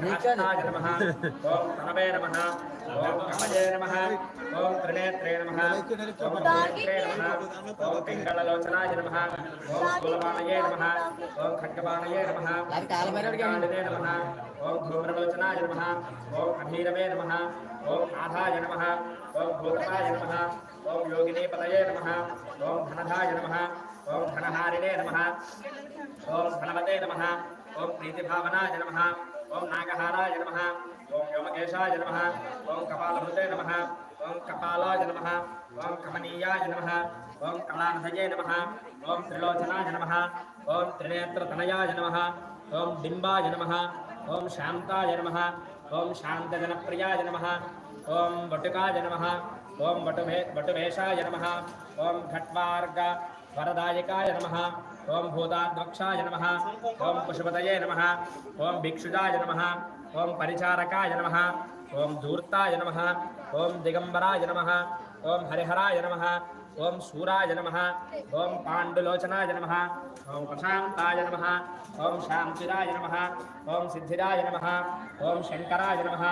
కాష్టాయ నమ ఓం తనవే నమ. ఓం కమలే నమః. ఓం త్రినేత్రే నమః. ఓం నేత్రే నమః. ఓం పింగళలోచనాయ నమః. ఓం స్థూలపాణయే నమః. ఓం ఖడ్గపాణయే నమః. కాళినే నమః. ఓం ధూమ్రలోచనాయ నమః. ఓం అభీరవే నమః. ఓం నాథాయ నమః. ఓం భూతపాయ నమః. ఓం యోగినే పతయే నమః. ఓం ధనధాయ నమ. ఓం ధనహారిణే నమ. ఓం ధనవతే నమ. ओम प्रीतिभावना नमः ओम नागहाराय नम ओं ओम नम ओं कपालभृते नम ओं कपालाय नम ओं कमनीयाय नमः ओम कलानधये नम ओं त्रिलोचनाय नमः ओं त्रिनेत्रतनयाय नम ओम बिम्बाय नम ओम शान्ताय नमः ओम शान्तजनप्रियाय नम ओम वटुकाय नम ओं वटुभे वटुभेशाय नम ओं घट्वार्ग वरदायिकाय नमः ఓం భూతాధ్వక్షాయ నమ ఓం పశుపతయే నమ ఓం భిక్షుజాయ నమ ఓం పరిచారకాయ నమ ఓం ధూర్తాయ నమ ఓం దిగంబరాయ నమ ఓం హరిహరాయ నమ ఓం శూరాయ నమ ఓం పాండులోచనాయ నమ ఓం ప్రశాంతాయ నమ ఓం శాంతిరాయ నమ ఓం సిద్ధిరాయ నమ ఓం శంకరాయ నమ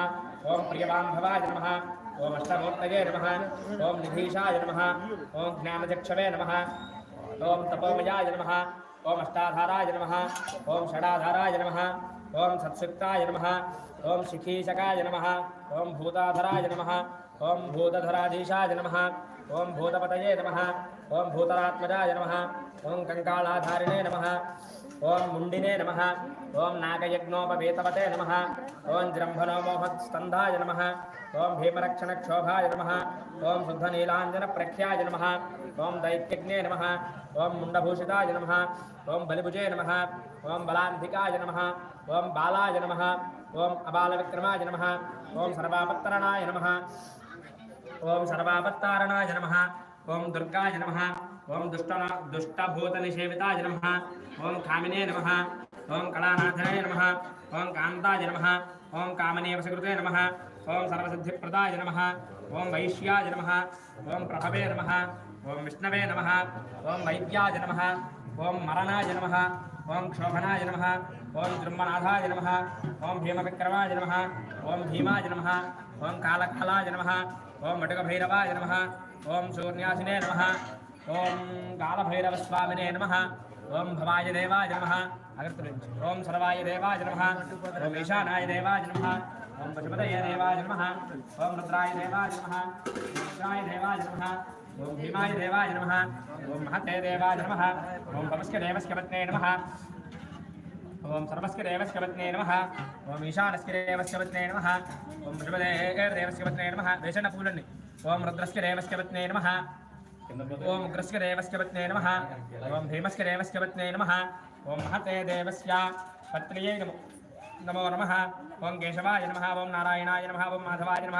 ఓం ప్రియబాంధవాయ నమ ఓం అష్టమూర్తయే నమ ఓం నిధీషాయ నమ ఓం జ్ఞానచక్షవే నమ ओम तपोमयाय नम। ओम अष्टाधाराय नम। ओम षडाधाराय नम। ओम सत्सुक्ताय नम। ओम शिखीशकाय नम। ओम भूताधराय नम। ओम भूतधराधीशाय नम। ओम भूतपतये नम। ओम भूतरात्मजाय नम। ओम कंकालाधारिणे नम। ओं मुंडिने नम ओं नागयज्ञोपेतवते नम ओं जृंभनोमोहस्कंधाय नम ओं भीमरक्षणक्षोभाय नम ओं शुद्धनीलांजन प्रख्याय नम ओं दैत्यज्ञे नम ओं मुंडभूषिताय नम ओं बलिभुजे नम ओं बलांधिकाय नम ओं बालाय नम ओं अबालविक्रमाय नम ओं सर्वापत्तरणाय नम ओं सर्वापत्तारणाय नम ओम दुर्गाय नमः ओम दुष्टन दुष्टभूतनिषेविताय नमः ओम कामिने नमः ओम कलानाथाय नमः ओम कांताय नमः ओम कामने वसकृते नमः ओम सर्वसिद्धिप्रदाय नमः ओम वैश्याय नमः ओम प्रभवे नमः ओम विष्णवे नमः ओम वैद्याय नमः ओम मरणाय नमः ओम क्षोभनाय नमः ओम जृम्मनाथाय नमः ओम भीमविक्रमाय नमः ओम भीमाय नमः ओम कालकालाय नमः ओम मटकभैरवाय नमः ఓం శూన్యాసినే నమః ఓం కాళభైరవస్వామినే నమః ఓం భవాయ దేవాయ నమః అగర్తురించి ఓం సర్వాయ దేవాయ నమః ఓం ఈశానాయ దేవాయ నమః ఓం పశుపతయ దేవాయ నమః ఓం రుద్రాయ దేవాయ నమః రుద్రాయ దేవాయ నమః ఓం భీమాయ దేవాయ నమః ఓం మహతే దేవాయ నమః ఓం పవస్య దేవస్య పత్నే నమః ఓం సర్వస్కరేవస్కవత్నే నమ. ఓం ఈశానస్కరేవస్కవత్నే నమ. ఓం పశుపతయ నమ. వేషణ పూలండి ఓం రుద్రస్కరేవస్కవత్నే నమ. ఓం ఉగ్రస్కరేవస్కవత్నే నమ. ఓం భీమస్కరేవస్కవత్నే నమ. ఓం మహతే దేవస్య పత్నియై నమో. నమో నమః. ఓం కేశవాయ నమ. ఓం నారాయణాయ నమ. ఓం మాధవాయ నమ.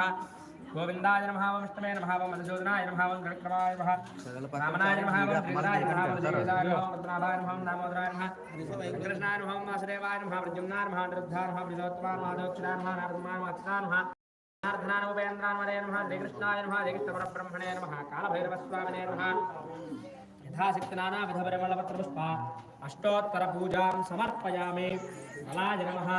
गोविंदाय नमः वमष्टमे नमः वमधुसूदनाय नमः वक्रमाय नमः रामनाय नमः वमकृष्णाय नमः वमदेवदाय नमः वमनाभाय नमः दामोदराय नमः कृष्णाय नमः वासुदेवाय नमः प्रद्युम्नाय नमः निरुद्धाय नमः बृहस्पतवाय नमः दोक्षिणाय नमः नारदमाय नमः अक्षताय नमः नारदनाय उपेन्द्राय नमः श्रीकृष्णाय नमः श्रीकृष्णपरब्रह्मणे नमः कालभैरवस्वामिने नमः अष्टोत्तरपूजां समर्पयामि बलाय नमः